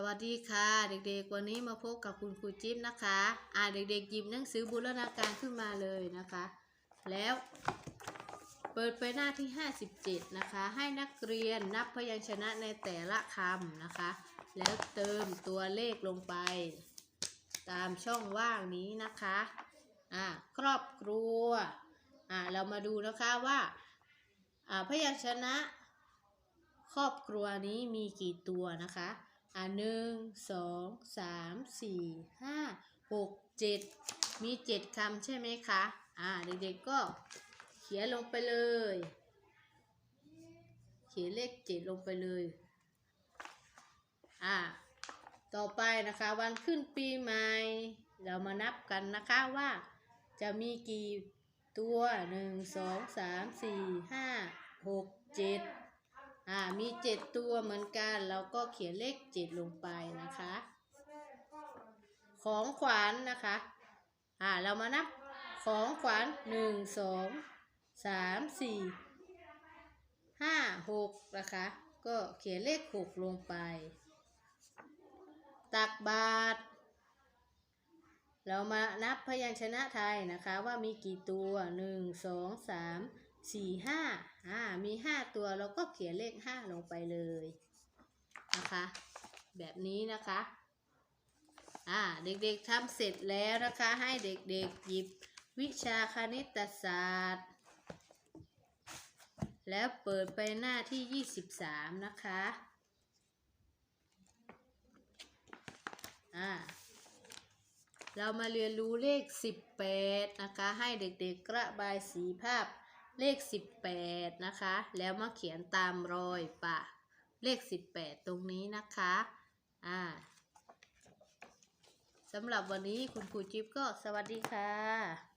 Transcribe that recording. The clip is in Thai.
สวัสดีค่ะ เด็กๆ วันนี้มาพบกับคุณครูจิ๊บนะคะ อ่าเด็กๆหยิบหนังสือบูรณาการขึ้นมาเลยนะคะ แล้วเปิดไปหน้าที่ 57 นะคะ ให้นักเรียนนับพยัญชนะในแต่ละคำนะคะ แล้วเติมตัวเลขลงไป ตามช่องว่างนี้นะคะ อ่าครอบครัว อ่าเรามาดูนะคะว่า อ่าพยัญชนะ ครอบครัวนี้มีกี่ตัวนะคะ อ่าหนึ่งสองสามสี่ห้าหกเจ็ดมีเจ็ดคำใช่ไหมคะ อ่าเด็กๆก็เขียนลงไปเลย เขียนเลขเจ็ดลงไปเลย อ่า ต่อไปนะคะวันขึ้นปีใหม่ เรามานับกันนะคะว่าจะมีกี่ตัวหนึ่งสองสามสี่ห้าหกเจ็ด อ่ามีเจ็ดตัวเหมือนกัน เราก็เขียนเลขเจ็ดลงไปนะคะ ของขวัญนนะคะอ่าเรามานับของขวัญหนึ่งสองสามสี่ห้าหกนะคะ ก็เขียนเลขหกลงไป ตักบาตรเรามานับพยัญชนะไทยนะคะว่ามีกี่ตัวหนึ่งสองสาม สี่ห้าอ่ามีห้าตัวเราก็เขียนเลขห้าลงไปเลยนะคะ แบบนี้นะคะอ่าเด็กๆทำเสร็จแล้วนะคะ ให้เด็กๆหยิบวิชาคณิตศาสตร์ แล้วเปิดไปหน้าที่ 23 นะคะอ่าเรามาเรียนรู้เลข 18 นะคะ ให้เด็กๆกระบายสีภาพ เลข 18 นะคะ แล้วมาเขียนตามรอยปะ เลข 18 ตรงนี้นะคะ อ่าสำหรับวันนี้คุณครูจิ๊บก็สวัสดีค่ะ